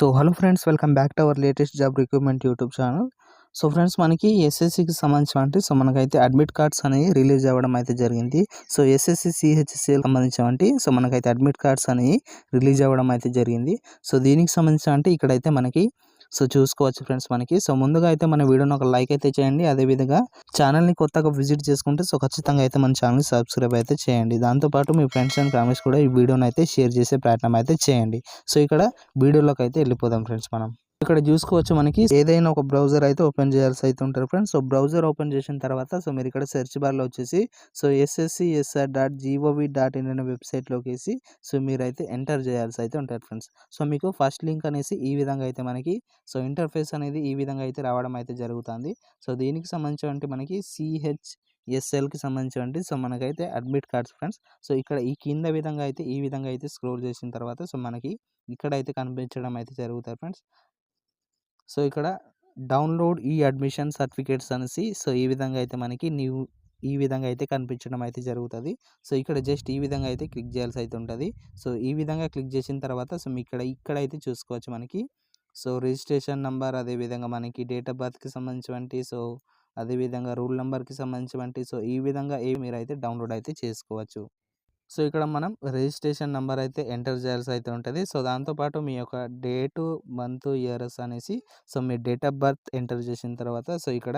So hello friends welcome back to our latest job recruitment YouTube channel. So friends మనకి ఎస్ఎస్సికి అంటే so మనకైతే admit cards అనేవి release అవ్వడం అయితే జరిగింది. సో ఎస్ఎస్సి సిహెచ్సిఎల్ సంబంధించి సో మనకైతే అడ్మిట్ కార్డ్స్ అనేవి రిలీజ్ అవ్వడం అయితే జరిగింది. సో దీనికి సంబంధించిన అంటే ఇక్కడైతే మనకి సో చూసుకోవచ్చు ఫ్రెండ్స్ మనకి. సో ముందుగా అయితే మన వీడియోని ఒక లైక్ అయితే చేయండి. అదేవిధంగా ఛానల్ని కొత్తగా విజిట్ చేసుకుంటే సో ఖచ్చితంగా అయితే మన ఛానల్ని సబ్స్క్రైబ్ అయితే చేయండి. దాంతోపాటు మీ ఫ్రెండ్స్ అండ్ ఫ్యామిలీస్ కూడా ఈ వీడియోని అయితే షేర్ చేసే ప్రయత్నం అయితే చేయండి. సో ఇక్కడ వీడియోలోకి అయితే వెళ్ళిపోదాం ఫ్రెండ్స్ మనం. ఇక్కడ చూసుకోవచ్చు మనకి. ఏదైనా ఒక బ్రౌజర్ అయితే ఓపెన్ చేయాల్సి అయితే ఉంటారు ఫ్రెండ్స్. సో బ్రౌజర్ ఓపెన్ చేసిన తర్వాత సో మీరు ఇక్కడ సెర్చ్ బార్లో వచ్చేసి so SSC SR dot G O V dot in అనే వెబ్సైట్లోకి వేసి సో మీరైతే ఎంటర్ చేయాల్సి అయితే ఉంటారు ఫ్రెండ్స్. సో మీకు ఫస్ట్ లింక్ అనేసి ఈ విధంగా అయితే మనకి సో ఇంటర్ఫేస్ అనేది ఈ విధంగా అయితే రావడం అయితే జరుగుతుంది. సో దీనికి సంబంధించి మనకి సిహెచ్ ఎస్ఎల్కి సంబంధించి సో మనకైతే అడ్మిట్ కార్డ్స్ ఫ్రెండ్స్. సో ఇక్కడ ఈ కింద విధంగా అయితే ఈ విధంగా అయితే స్క్రోల్ చేసిన తర్వాత సో మనకి ఇక్కడ అయితే కనిపించడం అయితే జరుగుతాయి ఫ్రెండ్స్. సో ఇక్కడ డౌన్లోడ్ ఈ అడ్మిషన్ సర్టిఫికేట్స్ అనేసి సో ఈ విధంగా అయితే మనకి న్యూ ఈ విధంగా అయితే కనిపించడం అయితే జరుగుతుంది. సో ఇక్కడ జస్ట్ ఈ విధంగా అయితే క్లిక్ చేయాల్సి అయితే ఉంటుంది. సో ఈ విధంగా క్లిక్ చేసిన తర్వాత సో మీ ఇక్కడ ఇక్కడ అయితే చూసుకోవచ్చు మనకి. సో రిజిస్ట్రేషన్ నెంబర్ అదేవిధంగా మనకి డేట్ ఆఫ్ బర్త్కి సంబంధించినటువంటి సో అదేవిధంగా రూల్ నెంబర్కి సంబంధించినటువంటి సో ఈ విధంగా ఏ మీరు అయితే డౌన్లోడ్ అయితే చేసుకోవచ్చు. సో ఇక్కడ మనం రిజిస్ట్రేషన్ నెంబర్ అయితే ఎంటర్ చేయాల్సి అయితే ఉంటుంది. సో దాంతోపాటు మీ యొక్క డేటు మంత్ ఇయర్స్ అనేసి సో మీ డేట్ ఆఫ్ బర్త్ ఎంటర్ చేసిన తర్వాత సో ఇక్కడ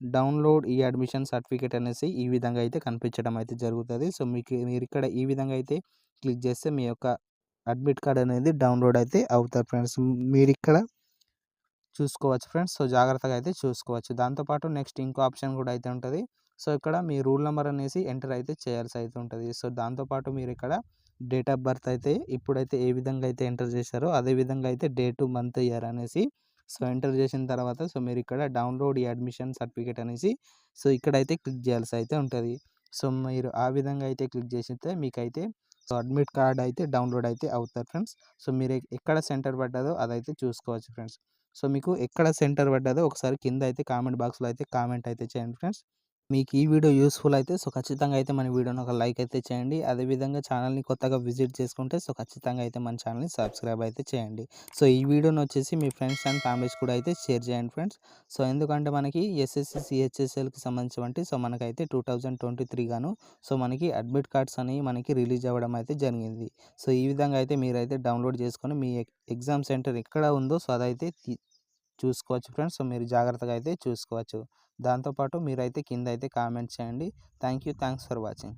డౌన్లోడ్ ఈ అడ్మిషన్ సర్టిఫికేట్ అనేసి ఈ విధంగా అయితే కనిపించడం అయితే జరుగుతుంది. సో మీకు మీరు ఇక్కడ ఈ విధంగా అయితే క్లిక్ చేస్తే మీ యొక్క అడ్మిట్ కార్డ్ అనేది డౌన్లోడ్ అయితే అవుతారు ఫ్రెండ్స్. మీరు ఇక్కడ చూసుకోవచ్చు ఫ్రెండ్స్. సో జాగ్రత్తగా అయితే చూసుకోవచ్చు. దాంతోపాటు నెక్స్ట్ ఇంకో ఆప్షన్ కూడా అయితే ఉంటుంది. సో ఇక్కడ మీ రూల్ నెంబర్ అనేసి ఎంటర్ అయితే చేయాల్సి అయితే ఉంటుంది. సో దాంతోపాటు మీరు ఇక్కడ డేట్ ఆఫ్ బర్త్ అయితే ఇప్పుడైతే ఏ విధంగా అయితే ఎంటర్ చేశారో అదే విధంగా అయితే డేటు మంత్ ఇయర్ అనేసి సో ఎంటర్ చేసిన తర్వాత సో మీరు ఇక్కడ డౌన్లోడ్ ఈ అడ్మిషన్ సర్టిఫికేట్ అనేసి సో ఇక్కడైతే క్లిక్ చేయాల్సి అయితే ఉంటుంది. సో మీరు ఆ విధంగా అయితే క్లిక్ చేసితే మీకైతే సో అడ్మిట్ కార్డ్ అయితే డౌన్లోడ్ అయితే అవుతారు ఫ్రెండ్స్. సో మీరు ఎక్కడ సెంటర్ పడ్డదో అదైతే చూసుకోవచ్చు ఫ్రెండ్స్. సో మీకు ఎక్కడ సెంటర్ పడ్డదో ఒకసారి కింద అయితే కామెంట్ బాక్స్లో అయితే కామెంట్ అయితే చేయండి ఫ్రెండ్స్. మీకు ఈ వీడియో యూస్ఫుల్ అయితే సో ఖచ్చితంగా అయితే మన వీడియోని ఒక లైక్ అయితే చేయండి. అదేవిధంగా ఛానల్ని కొత్తగా విజిట్ చేసుకుంటే సో ఖచ్చితంగా అయితే మన ఛానల్ని సబ్స్క్రైబ్ అయితే చేయండి. సో ఈ వీడియోని వచ్చేసి మీ ఫ్రెండ్స్ అండ్ ఫ్యామిలీస్ కూడా అయితే షేర్ చేయండి ఫ్రెండ్స్. సో ఎందుకంటే మనకి ఎస్ఎస్సి సిహెచ్ఎస్ఎల్కి సంబంధించి సో మనకైతే టూ థౌజండ్ ట్వంటీ త్రీ గాను సో మనకి అడ్మిట్ కార్డ్స్ అనేవి మనకి రిలీజ్ అవ్వడం అయితే జరిగింది. సో ఈ విధంగా అయితే మీరైతే డౌన్లోడ్ చేసుకొని మీ ఎగ్జామ్ సెంటర్ ఎక్కడ ఉందో సో అదైతే చూసుకోవచ్చు ఫ్రెండ్స్. సో మీరు జాగ్రత్తగా అయితే చూసుకోవచ్చు. దాంతోపాటు మీరైతే కింద అయితే కామెంట్ చేయండి. Thank you thanks for watching.